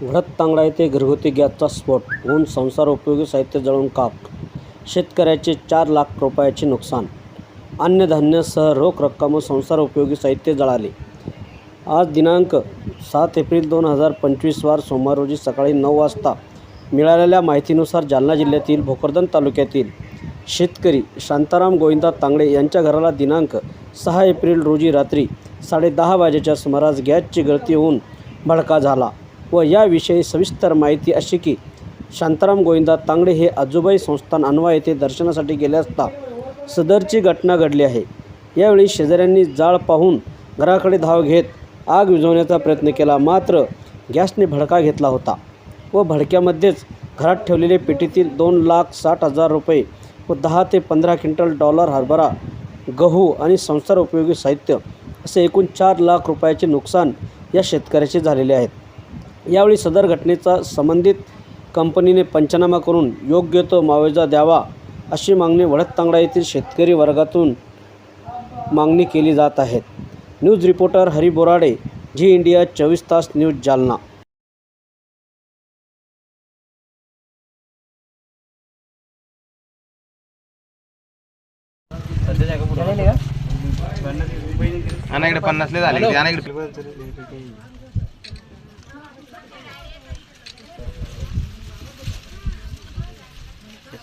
भडत तांगडा येथे घरगुती गॅसचा स्फोट होऊन संसार उपयोगी साहित्य जळून काक शेतकऱ्याचे चार लाख रुपयाचे नुकसान अन्नधान्यासह रोख रक्कम व संसार उपयोगी साहित्य जळाले. आज दिनांक सात एप्रिल दोन हजार पंचवीस वार सोमवार रोजी सकाळी नऊ वाजता मिळालेल्या माहितीनुसार जालना जिल्ह्यातील भोकरदन तालुक्यातील शेतकरी शांताराम गोविंदा तांगडे यांच्या घराला दिनांक सहा एप्रिल रोजी रात्री साडेदहा वाजेच्या सुमारास गॅसची गळती होऊन भडका झाला. व याविषयी सविस्तर माहिती अशी की शांताराम गोविंदा तांगडे हे आजोबाई संस्थान अनवा येथे दर्शनासाठी गेले असता सदरची घटना घडली आहे. यावेळी शेजाऱ्यांनी जाळ पाहून घराकडे धाव घेत आग विझवण्याचा प्रयत्न केला मात्र गॅसने भडका घेतला होता व भडक्यामध्येच घरात ठेवलेले पेटीतील दोन लाख साठ हजार रुपये व दहा ते पंधरा क्विंटल डॉलर हरभरा गहू आणि संसार उपयोगी साहित्य असे एकूण चार लाख रुपयाचे नुकसान या शेतकऱ्याचे झालेले आहेत. यावेळी सदर घटनेचा संबंधित कंपनीने पंचनामा करून योग्य तो मुआवजा द्यावा अशी मागणी वडदतांगडा येथील शेतकरी वर्गातून मागणी केली जात आहेत news reporter Hari Borade Zee India चोवीस तास न्यूज जालना. आणा इकडे पन्नासले झाले.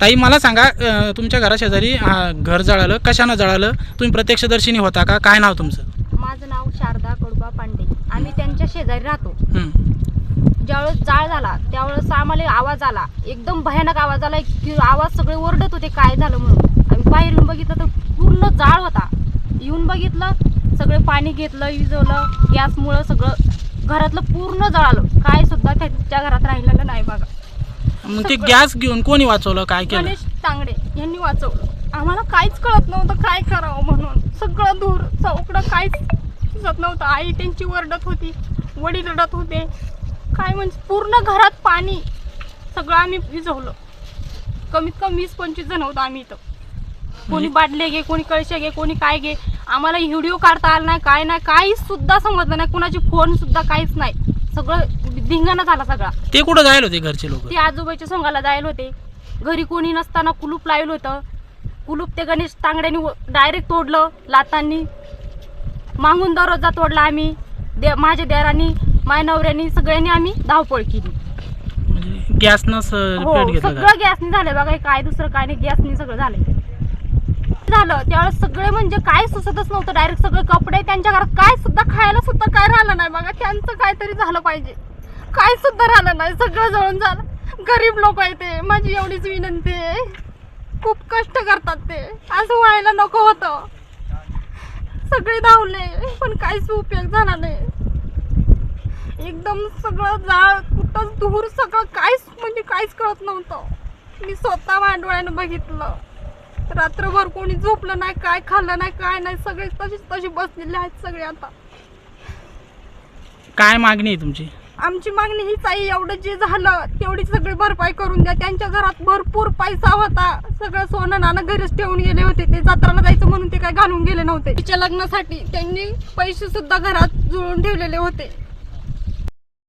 ताई मला सांगा अ, तुमच्या घराशेजारी हा, घर जळालं कशानं जळालं? तुम्ही प्रत्यक्षदर्शिनी होता का? काय नाव तुमचं? माझं नाव शारदा कडबा पांडे. आम्ही त्यांच्या शेजारी राहतो. हं. ज्यावेळेस जाळ झाला त्यावेळेस आम्हाला आवाज आला. एकदम भयानक आवाज आला. की आवाज सगळे ओरडत होते काय झालं म्हणून. आम्ही बाहेर येऊन बघितलं तर पूर्ण जाळ होता. येऊन बघितलं सगळे पाणी घेतलं विजवलं. गॅसमुळं सगळं घरातलं पूर्ण जळालं. काय सुद्धा त्यांच्या घरात राहिलेलं नाही बघा. मग ते गॅस घेऊन कोणी वाचवलं काय केलं? गणेश तांगडे यांनी वाचवलं. आम्हाला काहीच कळत नव्हतं काय करावं म्हणून. सगळं दूर चौकडं काहीच दिसत नव्हतं. आई त्यांची वरडत होती वडील रडत होते. काय म्हणजे पूर्ण घरात पाणी सगळं आम्ही विझवलं. कमीत कमी वीस पंचवीस जण होतो आम्ही इथं. कोणी बाटले घे कोणी कळशे घे कोणी काय घे. आम्हाला व्हिडिओ काढता आला नाही काय नाही काहीच सुद्धा समजलं नाही. कुणाची फोन सुद्धा काहीच नाही. सगळं धिंगाणा झाला सगळा. ते कुठं जायला होते घरचे लोक? ते आजोबाच्या सोंगाला जायला होते. घरी कोणी नसताना कुलूप लावलं होतं. कुलूप ते गणेश तांगड्यानी डायरेक्ट तोडलं लातांनी. मागून दरवाजा तोडला आम्ही. दे माझ्या देरानी माझ्या नवऱ्यानी सगळ्यांनी आम्ही धावपळ केली. म्हणजे गॅसनं स- हो पेट घेतलं का? सगळं गॅसनी झालं बघा हे काय दुसरं काय नाही गॅसनी सगळं झालंय. झालं त्यावेळेस सगळे म्हणजे काय सुचतच नव्हतं. डायरेक्ट सगळे कपडे त्यांच्या घरात काय सुद्धा खायला सुद्धा काय राहिलं नाही बघा. त्यांचं काहीतरी झालं पाहिजे. काय सुद्धा राहिलं नाही. सगळं जळून झालं गरीब लोक आहे ते. माझी एवढीच विनंती आहे. खूप कष्ट करतात ते. असं व्हायला नको होतं. सगळे धावले पण काहीच उपयोग झाला नाही. एकदम सगळं जाळ कुठंच धूर सगळं काहीच म्हणजे काहीच कळत नव्हतं. मी स्वतः भांडवळ्यानं बघितलं. रात्रभर कोणी झोपलं नाही काय खाल्लं नाही काय नाही. सगळे तशीच तशी बसलेले आहेत सगळे आता. काय मागणी आहे तुमची? आमची मागणी हीच आहे एवढं जे झालं तेवढी सगळी भरपाई करून द्या. त्यांच्या घरात भरपूर पैसा होता. सगळं सोनं नाणं घरीच ठेवून गेले होते. ते जत्राला जायचं म्हणून ते काय घालून गेले नव्हते. तिच्या लग्नासाठी त्यांनी पैसे सुद्धा घरात जुळून ठेवलेले होते.